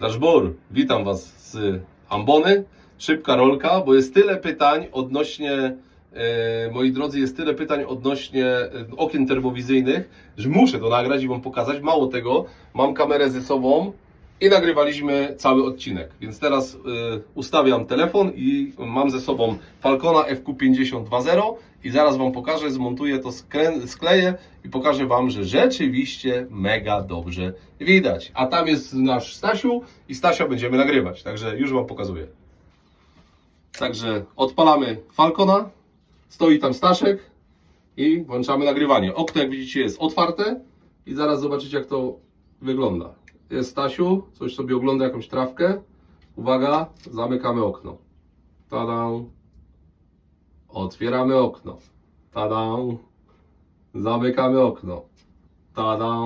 Daszbur, witam Was z Ambony. Szybka rolka, bo jest tyle pytań odnośnie, e, moi drodzy, jest tyle pytań odnośnie e, okien termowizyjnych, że muszę to nagrać i Wam pokazać. Mało tego, mam kamerę ze sobą i nagrywaliśmy cały odcinek. Więc teraz e, ustawiam telefon i mam ze sobą Falcona FQ50 i zaraz Wam pokażę, zmontuję to, skleję i pokażę Wam, że rzeczywiście mega dobrze widać. A tam jest nasz Stasiu i Stasia będziemy nagrywać, także już Wam pokazuję. Także odpalamy Falcona, stoi tam Staszek i włączamy nagrywanie. Okno jak widzicie jest otwarte i zaraz zobaczycie jak to wygląda. Jest Stasiu, coś sobie ogląda jakąś trawkę. Uwaga, zamykamy okno. Tada. Otwieramy okno. Tada. Zamykamy okno. Tada.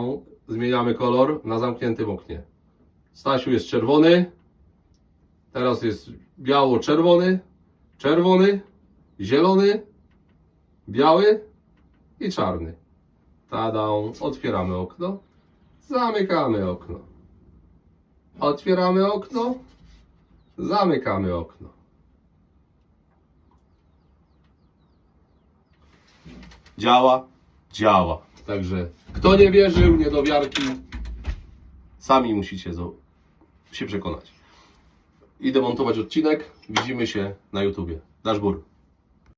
Zmieniamy kolor na zamkniętym oknie. Stasiu jest czerwony. Teraz jest biało-czerwony, czerwony, zielony, biały i czarny. Tada. Otwieramy okno. Zamykamy okno. Otwieramy okno. Zamykamy okno. Działa, działa. Także kto nie wierzył, nie do wiarki, sami musicie się przekonać. Idę montować odcinek. Widzimy się na YouTubie. Daszbur.